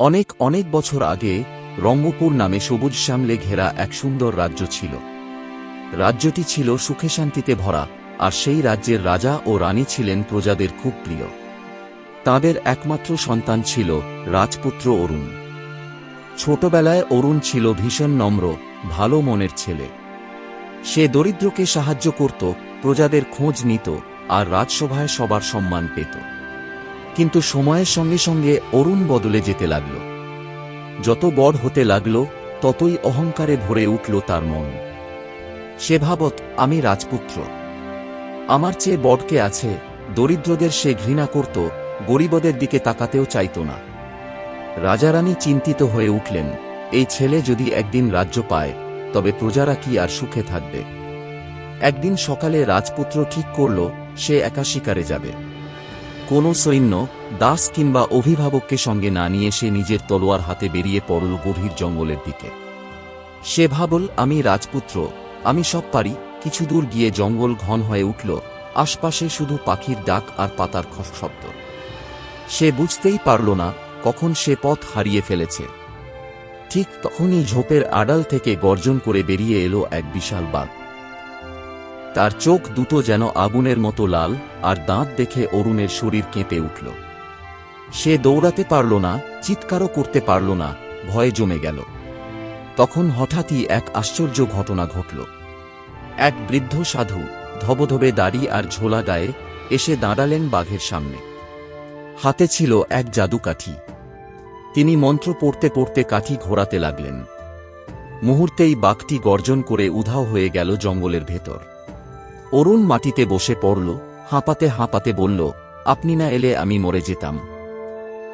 অনেক অনেক বছর আগে রঙ্গপুর নামে সবুজ শ্যামলে ঘেরা এক সুন্দর রাজ্য ছিল। রাজ্যটি ছিল সুখে শান্তিতে ভরা, আর সেই রাজ্যের রাজা ও রানী ছিলেন প্রজাদের খুব প্রিয়। তাদের একমাত্র সন্তান ছিল রাজপুত্র অরুণ। ছোটবেলায় অরুণ ছিল ভীষণ নম্র, ভালো মনের ছেলে। সে দরিদ্রকে সাহায্য করত, প্রজাদের খোঁজ নিত, আর রাজসভায় সবার সম্মান পেত। কিন্তু সময়ের সঙ্গে সঙ্গে অরুণ বদলে যেতে লাগল। যত বড় হতে লাগল, ততই অহংকারে ভরে উঠল তার মন। সে ভাবত, আমি রাজপুত্র। আমার চেয়ে বড়কে আছে, দরিদ্রদের সে ঘৃণা করত, গরিবদের দিকে তাকাতেও চাইত না। রাজারানী চিন্তিত হয়ে উঠলেন, এই ছেলে যদি একদিন রাজ্য পায়, তবে প্রজারা কি আর সুখে থাকবে? একদিন সকালে রাজপুত্র ঠিক করল, সে একা শিকারে যাবে। কোনো সৈন্য, দাস কিংবা অভিভাবককে সঙ্গে না নিয়ে সে নিজের তলোয়ার হাতে বেরিয়ে পড়ল গভীর জঙ্গলের দিকে। সে ভাবল, আমি রাজপুত্র, আমি সব পারি। কিছু দূর গিয়ে জঙ্গল ঘন হয়ে উঠল, আশপাশে শুধু পাখির ডাক আর পাতার শব্দ। সে বুঝতেই পারল না, কখন সে পথ হারিয়ে ফেলেছে। ঠিক তখনই ঝোপের আড়াল থেকে গর্জন করে বেরিয়ে এলো এক বিশাল বাঘ। তার চোখ দুটো যেন আগুনের মতো লাল, আর দাঁত দেখে অরুণের শরীর কেঁপে উঠল। সে দৌড়াতে পারল না, চিৎকারও করতে পারল না, ভয়ে জমে গেল। তখন হঠাৎই এক আশ্চর্য ঘটনা ঘটল। এক বৃদ্ধ সাধু ধবধবে দাড়ি আর ঝোলা গায়ে এসে দাঁড়ালেন বাঘের সামনে। হাতে ছিল এক জাদুকাঠি। তিনি মন্ত্র পড়তে পড়তে কাঠি ঘোরাতে লাগলেন। মুহূর্তেই বাঘটি গর্জন করে উধাও হয়ে গেল জঙ্গলের ভেতর। অরুণ মাটিতে বসে পড়ল, হাঁপাতে হাঁপাতে বলল, আপনি না এলে আমি মরে যেতাম।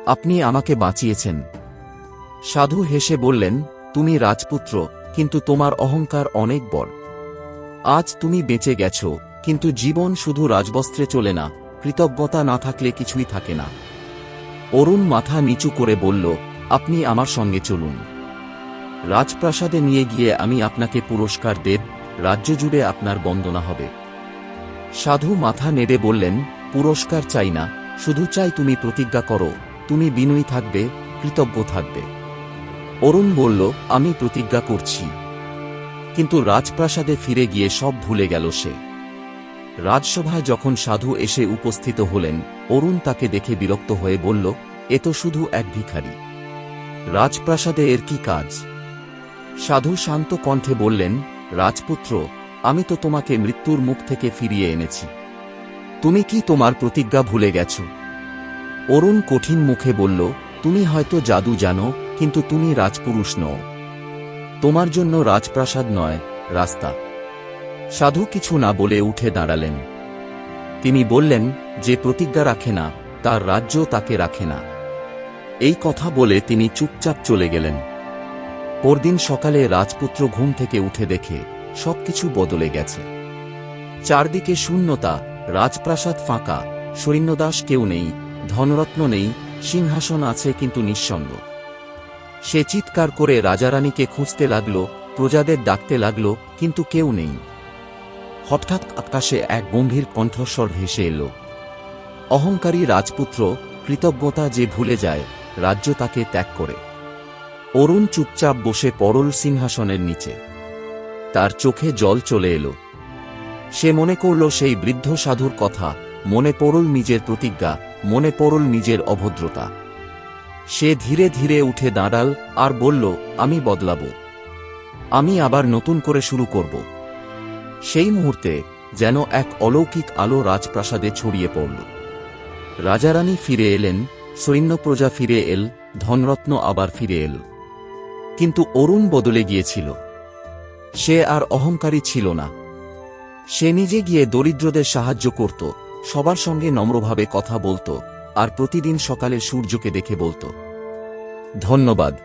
আপনি আমাকে বাঁচিয়েছেন। সাধু হেসে বললেন, তুমি রাজপুত্র, কিন্তু তোমার অহংকার অনেক বড়। আজ তুমি বেঁচে গেছ, কিন্তু জীবন শুধু রাজবস্ত্রে চলে না, কৃতজ্ঞতা না থাকলে কিছুই থাকে না অরুণ মাথা নিচু করে বলল, আপনি আমার সঙ্গে চলুন। রাজপ্রাসাদে নিয়ে গিয়ে আমি আপনাকে পুরস্কার দেব রাজ্য জুড়ে আপনার বন্দনা হবে। সাধু মাথা নেড়ে বললেন, পুরস্কার চাই না, শুধু চাই তুমি প্রতিজ্ঞা করো, তুমি বিনয়ী থাকবে, কৃতজ্ঞ থাকবে। অরুণ বলল, আমি প্রতিজ্ঞা করছি। কিন্তু রাজপ্রাসাদে ফিরে গিয়ে সব ভুলে গেল সে। রাজসভায় যখন সাধু এসে উপস্থিত হলেন, অরুণ তাকে দেখে বিরক্ত হয়ে বলল, এ তো শুধু এক ভিখারি। রাজপ্রাসাদে এর কি কাজ? সাধু শান্ত কণ্ঠে বললেন, রাজপুত্র আমি তো তোমাকে মৃত্যুর মুখ থেকে ফিরিয়ে এনেছি। তুমি কি তোমার প্রতিজ্ঞা ভুলে গেছ? অরুণ কঠিন মুখে বলল, তুমি হয়তো জাদু জানো, কিন্তু তুমি রাজপুরুষ নও। তোমার জন্য রাজপ্রাসাদ নয়, রাস্তা। সাধু কিছু না বলে উঠে দাঁড়ালেন। তিনি বললেন, যে প্রতিজ্ঞা রাখে না, তার রাজ্য তাকে রাখে না। এই কথা বলে তিনি চুপচাপ চলে গেলেন। পরদিন সকালে রাজপুত্র ঘুম থেকে উঠে দেখে সবকিছু বদলে গেছে। চারদিকে শূন্যতা, রাজপ্রাসাদ ফাঁকা সৈন্যদাস কেউ নেই, ধনরত্ন নেই, সিংহাসন আছে কিন্তু নিঃসঙ্গ। সে চিৎকার করে রাজারানীকে খুঁজতে লাগল, প্রজাদের ডাকতে লাগল, কিন্তু কেউ নেই। হঠাৎ আকাশে এক গম্ভীর কণ্ঠস্বর ভেসে এলো। অহংকারী রাজপুত্র, কৃতজ্ঞতা যে ভুলে যায়, রাজ্য তাকে ত্যাগ করে। অরুণ চুপচাপ বসে পরল সিংহাসনের নিচে। তার চোখে জল চলে এলো। সে মনে করল সেই বৃদ্ধ সাধুর কথা, মনে পড়ল নিজের প্রতিজ্ঞা, মনে পড়ল নিজের অভদ্রতা। সে ধীরে ধীরে উঠে দাঁড়াল আর বলল, আমি বদলাব। আমি আবার নতুন করে শুরু করব। সেই মুহূর্তে যেন এক অলৌকিক আলো রাজপ্রাসাদে ছড়িয়ে পড়ল। রাজারানী ফিরে এলেন সৈন্য প্রজা ফিরে এল, ধনরত্ন আবার ফিরে এল। কিন্তু অরুণ বদলে গিয়েছিল। সে আর অহংকারী ছিল না। সে নিজে গিয়ে দরিদ্রদের সাহায্য করত, সবার সঙ্গে নম্রভাবে কথা বলতো, আর প্রতিদিন সকালে সূর্যকে দেখে বলতো। ধন্যবাদ।